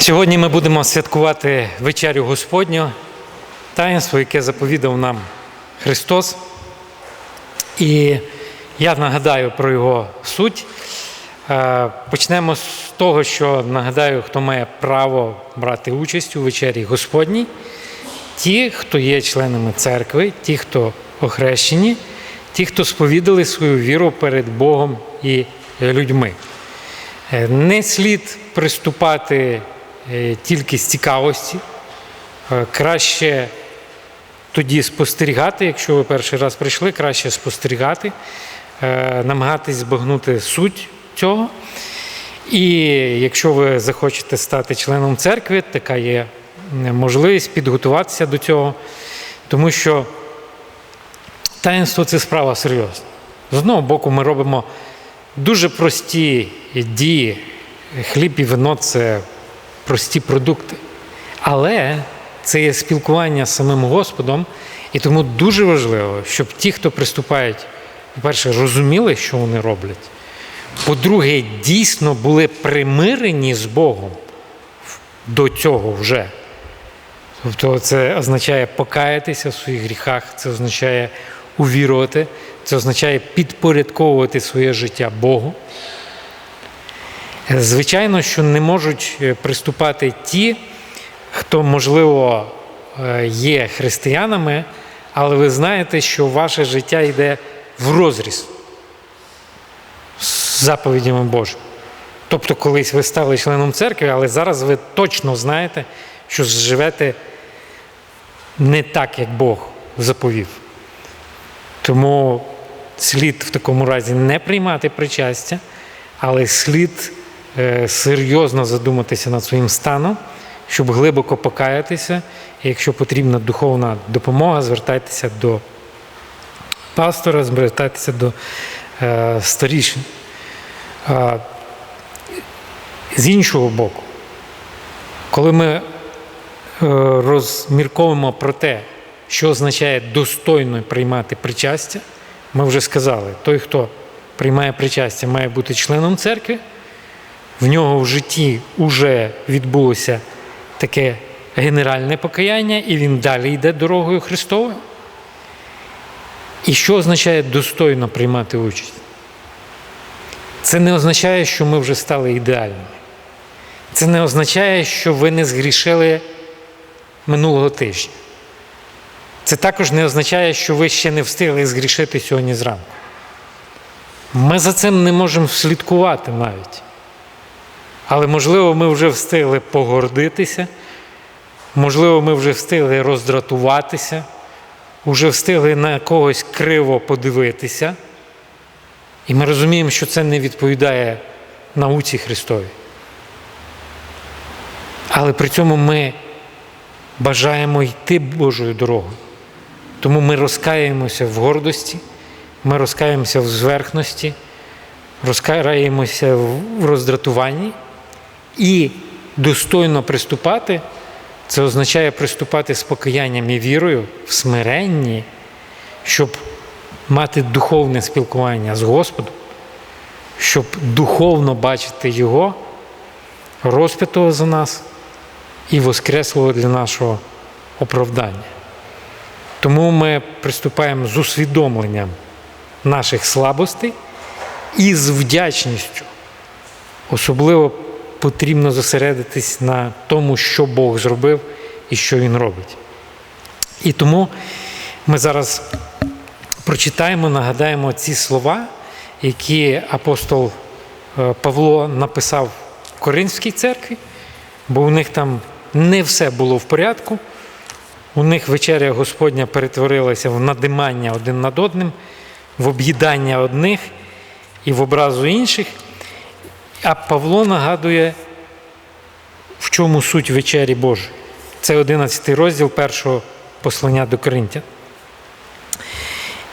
Сьогодні ми будемо святкувати вечерю Господню, таїнство, яке заповідав нам Христос. І я нагадаю про його суть. Е, Почнемо з того, що нагадаю, хто має право брати участь у вечері Господній. Ті, хто є членами церкви, ті, хто охрещені, ті, хто сповідали свою віру перед Богом і людьми. Е, Не слід приступати тільки з цікавості. Е, Краще тоді спостерігати, якщо ви перший раз прийшли, краще спостерігати, е, намагатись збагнути суть цього. І якщо ви захочете стати членом церкви, така є можливість підготуватися до цього, тому що таїнство це справа серйозна. З одного боку, ми робимо дуже прості дії. Хліб і вино це прості продукти. Але це є спілкування з самим Господом, і тому дуже важливо, щоб ті, хто приступають, по-перше, розуміли, що вони роблять. По-друге, дійсно були примирені з Богом до цього вже. Тобто це означає покаятися в своїх гріхах, це означає увірувати, це означає підпорядковувати своє життя Богу. Звичайно, що не можуть е, приступати ті, хто, можливо, е, є християнами, але ви знаєте, що ваше життя йде в розріз з заповідями Божими. Тобто, колись ви стали членом церкви, але зараз ви точно знаєте, що живете не так, як Бог заповів. Тому слід в такому разі не приймати причастя, але слід серйозно задуматися над своїм станом, щоб глибоко покаятися. І якщо потрібна духовна допомога, звертайтеся до пастора, звертайтеся до е, старішин. Е, з іншого боку, коли ми е, розмірковуємо про те, що означає достойно приймати причастя, ми вже сказали, той, хто приймає причастя, має бути членом церкви, в нього в житті вже відбулося таке генеральне покаяння, і він далі йде дорогою Христовою. І що означає достойно приймати участь? Це не означає, що ми вже стали ідеальними. Це не означає, що ви не згрішили минулого тижня. Це також не означає, що ви ще не встигли згрішити сьогодні зранку. Ми за цим не можемо слідкувати навіть. Але, можливо, ми вже встигли погордитися, можливо, ми вже встигли роздратуватися, вже встигли на когось криво подивитися. І ми розуміємо, що це не відповідає науці Христовій. Але при цьому ми бажаємо йти Божою дорогою. Тому ми розкаємося в гордості, ми розкаємося в зверхності, розкаємося в роздратуванні і достойно приступати. Це означає приступати з покаянням і вірою в смиренні, щоб мати духовне спілкування з Господом, щоб духовно бачити Його, розпитого за нас і воскреслого для нашого оправдання. Тому ми приступаємо з усвідомленням наших слабостей і з вдячністю. Особливо потрібно зосередитись на тому, що Бог зробив і що Він робить. І тому ми зараз прочитаємо, нагадаємо ці слова, які апостол е, Павло написав в Коринській церкві, бо у них там не все було в порядку. У них вечеря Господня перетворилася в надимання один над одним, в об'їдання одних і в образу інших. А Павло нагадує, в чому суть вечері Божої. Це 11 розділ першого послання до Коринтян.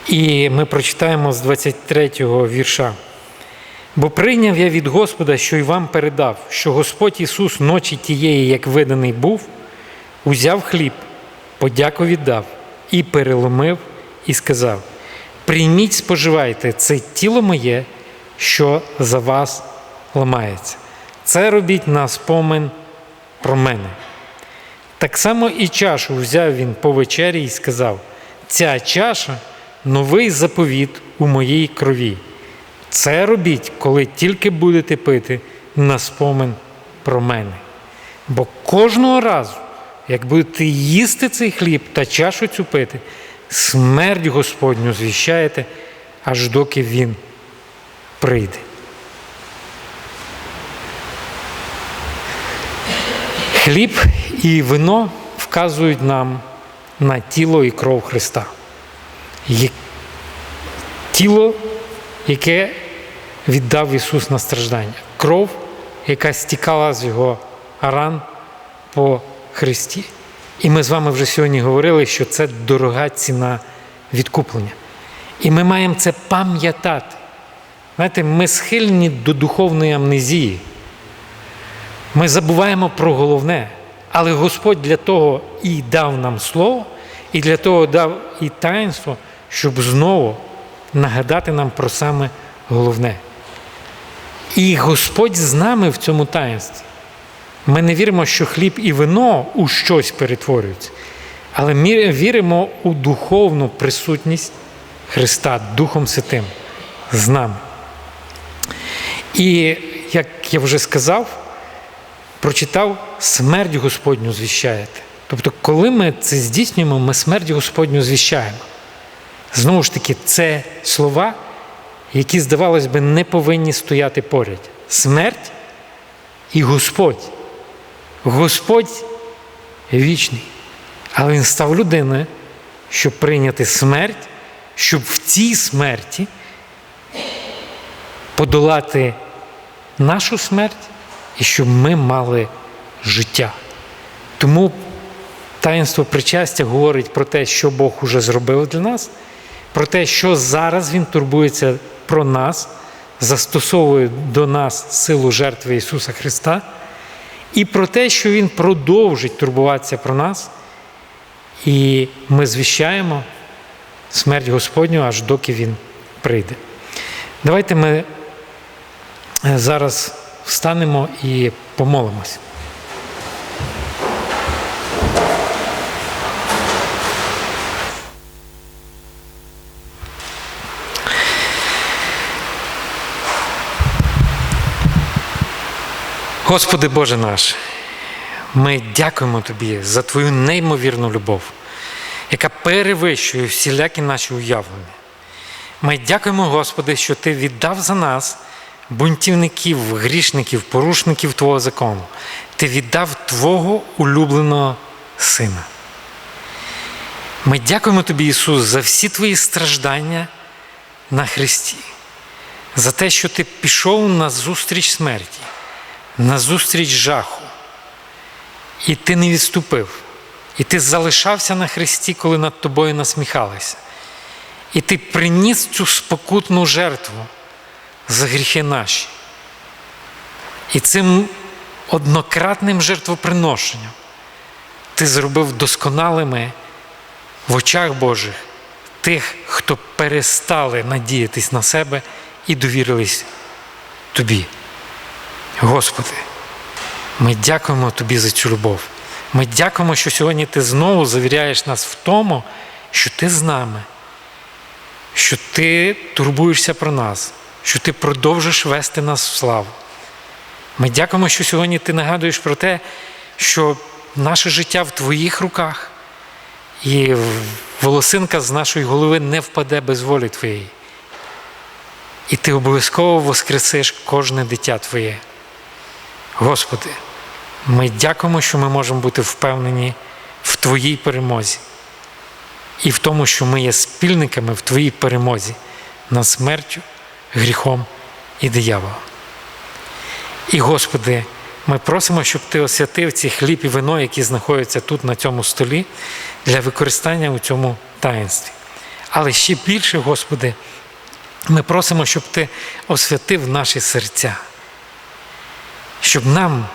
І ми прочитаємо з 23-го вірша. Бо прийняв я від Господа, що й вам передав, що Господь Ісус ночі тієї, як виданий був, узяв хліб, подяку віддав і переломив, і сказав: Прийміть, споживайте, це тіло моє, що за вас ламається. Це робіть на спомин про мене. Так само і чашу взяв він по вечері і сказав: Ця чаша новий заповіт у моїй крові. Це робіть, коли тільки будете пити на спомин про мене. Бо кожного разу, як будете їсти цей хліб та чашу цю пити, смерть Господню звіщаєте, аж доки він прийде. Хліб і вино вказують нам на тіло і кров Христа. Тіло, яке віддав Ісус на страждання, кров, яка стікала з Його ран по Христі. І ми з вами вже сьогодні говорили, що це дорога ціна відкуплення. І ми маємо це пам'ятати. Знаєте, ми схильні до духовної амнезії. Ми забуваємо про головне. Але Господь для того і дав нам слово, і для того дав і таїнство, щоб знову нагадати нам про саме головне. І Господь з нами в цьому таїнстві. Ми не віримо, що хліб і вино у щось перетворюються, але ми віримо у духовну присутність Христа Духом Святим з нами. І як я вже сказав, прочитав, смерть Господню звіщаєте. Тобто, коли ми це здійснюємо, ми смерть Господню звіщаємо. Знову ж таки, це слова, які, здавалось би, не повинні стояти поряд. Смерть і Господь. Господь вічний. Але Він став людиною, щоб прийняти смерть, щоб в цій смерті подолати нашу смерть і щоб ми мали життя. Тому таїнство причастя говорить про те, що Бог уже зробив для нас, про те, що зараз Він турбується про нас, застосовує до нас силу жертви Ісуса Христа, і про те, що Він продовжить турбуватися про нас, і ми звіщаємо смерть Господню, аж доки Він прийде. Давайте ми зараз встанемо і помолимось. Господи Боже наш, ми дякуємо Тобі за Твою неймовірну любов, яка перевищує всілякі наші уявлення. Ми дякуємо, Господи, що Ти віддав за нас бунтівників, грішників, порушників Твого закону. Ти віддав Твого улюбленого Сина. Ми дякуємо Тобі, Ісус, за всі Твої страждання на Христі, за те, що Ти пішов на зустріч смерті, на зустріч жаху. І ти не відступив. І ти залишався на Христі, коли над тобою насміхалися. І ти приніс цю спокутну жертву за гріхи наші. І цим однократним жертвоприношенням ти зробив досконалими в очах Божих тих, хто перестали надіятись на себе і довірились тобі. Господи, ми дякуємо Тобі за цю любов. Ми дякуємо, що сьогодні Ти знову завіряєш нас в тому, що Ти з нами, що Ти турбуєшся про нас, що Ти продовжиш вести нас в славу. Ми дякуємо, що сьогодні Ти нагадуєш про те, що наше життя в Твоїх руках, і волосинка з нашої голови не впаде без волі Твоєї. І Ти обов'язково воскресиш кожне дитя Твоє. Господи, ми дякуємо, що ми можемо бути впевнені в Твоїй перемозі і в тому, що ми є спільниками в Твоїй перемозі над смертю, гріхом і дияволом. І, Господи, ми просимо, щоб Ти освятив ці хліб і вино, які знаходяться тут на цьому столі, для використання у цьому таїнстві. Але ще більше, Господи, ми просимо, щоб Ти освятив наші серця щоб нам,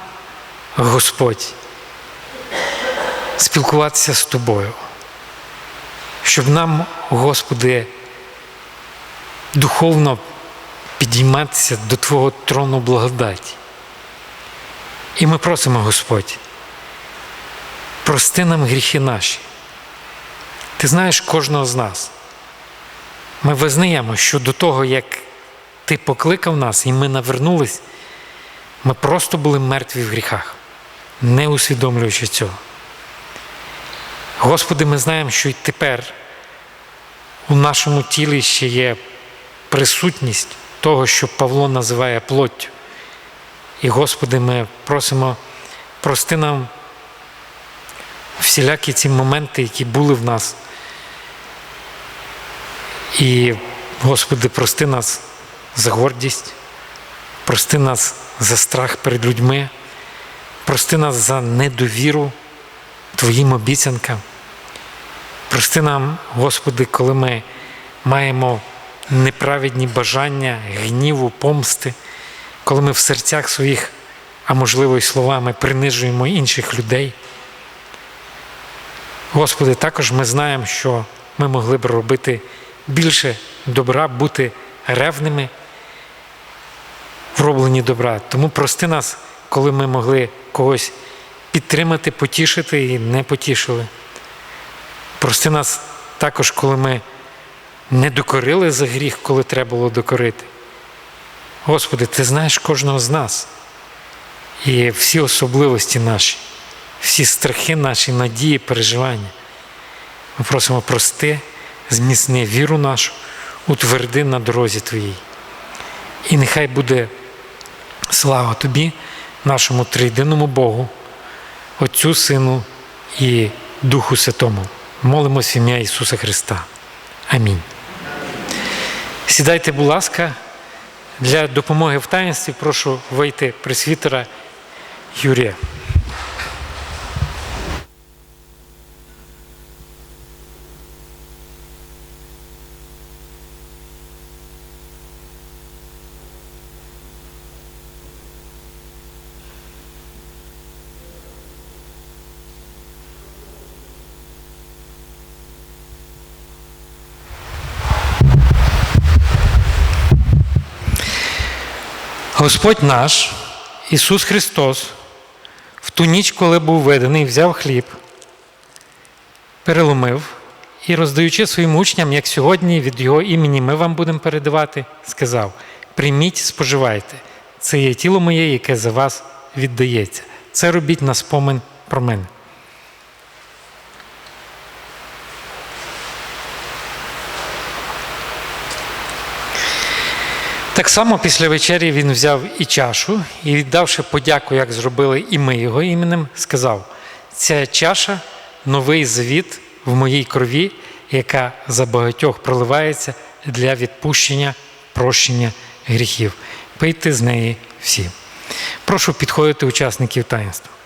Господь, спілкуватися з Тобою, щоб нам, Господи, духовно підійматися до Твого трону благодаті. І ми просимо, Господь, прости нам гріхи наші. Ти знаєш кожного з нас. Ми визнаємо, що до того, як Ти покликав нас і ми навернулись, ми просто були мертві в гріхах, не усвідомлюючи цього. Господи, ми знаємо, що й тепер у нашому тілі ще є присутність того, що Павло називає плоттю. І, Господи, ми просимо, прости нам всілякі ці моменти, які були в нас. І, Господи, прости нас за гордість, прости нас за страх перед людьми, прости нас за недовіру Твоїм обіцянкам. Прости нам, Господи, коли ми маємо неправедні бажання, гніву, помсти, коли ми в серцях своїх, а можливо й словами, принижуємо інших людей. Господи, також ми знаємо, що ми могли б робити більше добра, бути ревними в робленні добра. Тому прости нас, коли ми могли когось підтримати, потішити і не потішили. Прости нас також, коли ми не докорили за гріх, коли треба було докорити. Господи, Ти знаєш кожного з нас і всі особливості наші, всі страхи наші, надії, переживання. Ми просимо прости, зміцни віру нашу, утверди на дорозі Твоїй. І нехай буде слава Тобі, нашому триєдиному Богу, Отцю Сину і Духу Святому. Молимось ім'я Ісуса Христа. Амінь. Сідайте, будь ласка, для допомоги в таїнстві прошу вийти пресвітера Юрія. Господь наш, Ісус Христос, в ту ніч, коли був виданий, взяв хліб, переломив і, роздаючи своїм учням, як сьогодні від Його імені ми вам будемо передавати, сказав: прийміть, споживайте, це є тіло моє, яке за вас віддається. Це робіть на спомин про мене. Само після вечері він взяв і чашу і, віддавши подяку, як зробили і ми його іменем, сказав: ця чаша новий звіт в моїй крові, яка за багатьох проливається для відпущення, прощення гріхів. Пийте з неї всі. Прошу підходити учасників таїнства.